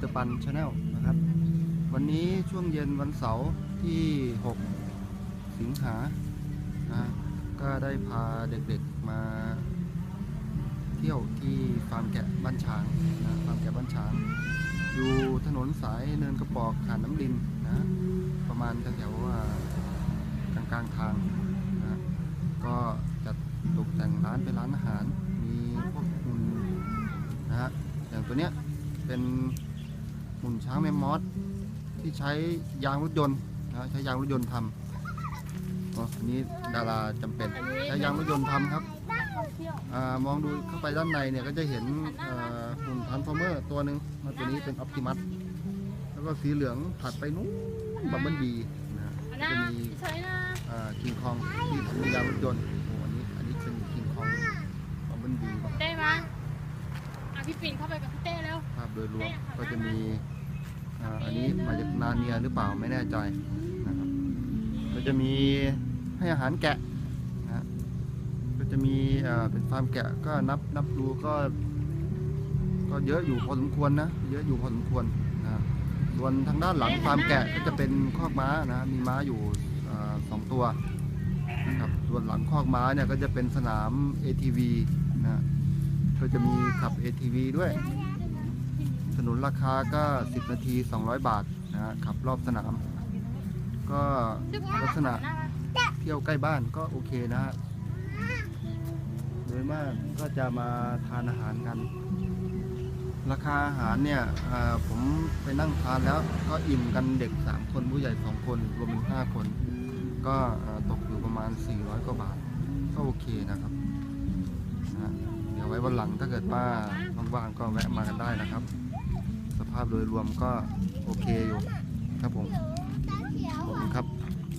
เดอะปันชาแนลนะครับ วันนี้ช่วงเย็นวันเสาร์ที่ 6 สิงหานะก็ได้พาเด็กๆมาเที่ยวที่ฟาร์มแกะบ้านฉางนะฟาร์มแกะบ้านฉาง อยู่ถนนสายเนินกระปอกหาดน้ำลินนะประมาณแถวว่ากลางกลางๆทางนะก็จัดตกแต่งร้านเป็นร้านอาหาร มีพวกหุ่นนะฮะอย่างตัวเนี้ยเป็น หุ่นช้างแมมมอสที่ใช้ยางรถยนต์นะใช้ยางรถยนต์ทำอ๋ออันนี้ดาราจำเป็นใช้ยางรถยนต์ทำครับอามองดูเข้าไปด้านในเนี่ยก็จะเห็นอ่อหุ่นทันฟอร์เมอร์ตัวหนึ่งแล้วตัวนี้เป็นออ t ติมัสแล้วก็สีเหลืองถัดไปนู้นบัมเบิลบีนะฮะจะมี ใช่นะ คิงคองที่ทำยางรถยนต์โอ้อันนี้อันนี้เป็นคิงคองบัมเบิลบี เต้มาอะ พี่ปิ่นเข้าไปกับพี่เต้แล้ว ภาพโดยรวมก็จะมีอ่าอันนี้มาจากนาเนียหรือเปล่าไม่แน่ใจนะครับก็จะมีให้อาหารแกะนะฮะก็จะมีอ่าเป็นฟาร์มแกะก็นับนับดูก็ก็เยอะอยู่พอสมควรนะเยอะอยู่พอสมควรนะฮะส่วนทางด้านหลังฟาร์มแกะก็จะเป็นคอกม้านะมีม้าอยู่อ่าสองตัวนะครับส่วนหลังคอกม้าเนี่ยก็จะเป็นสนาม ATV นะฮะ ก็จะมีขับ ATV ด้วย สนุนราคาก็ 10 นาที 200 บาทนะฮะขับรอบสนาม ก็ลักษณะเที่ยวใกล้บ้านก็โอเคนะฮะโดยมากก็จะมาทานอาหารกัน ราคาอาหารเนี่ยอ่าผมไปนั่งทานแล้วก็อิ่มกันเด็ก 3 คนผู้ใหญ่ 2 คน รวมเป็น 5 คน ก็ตกอยู่ประมาณ 400 กว่าบาท ก็โอเคนะครับ วไว้วันหลังถ้าเกิดป้าว่างๆก็แวะมากันได้นะครับ สภาพโดยรวมก็โอเคอยู่ครับผม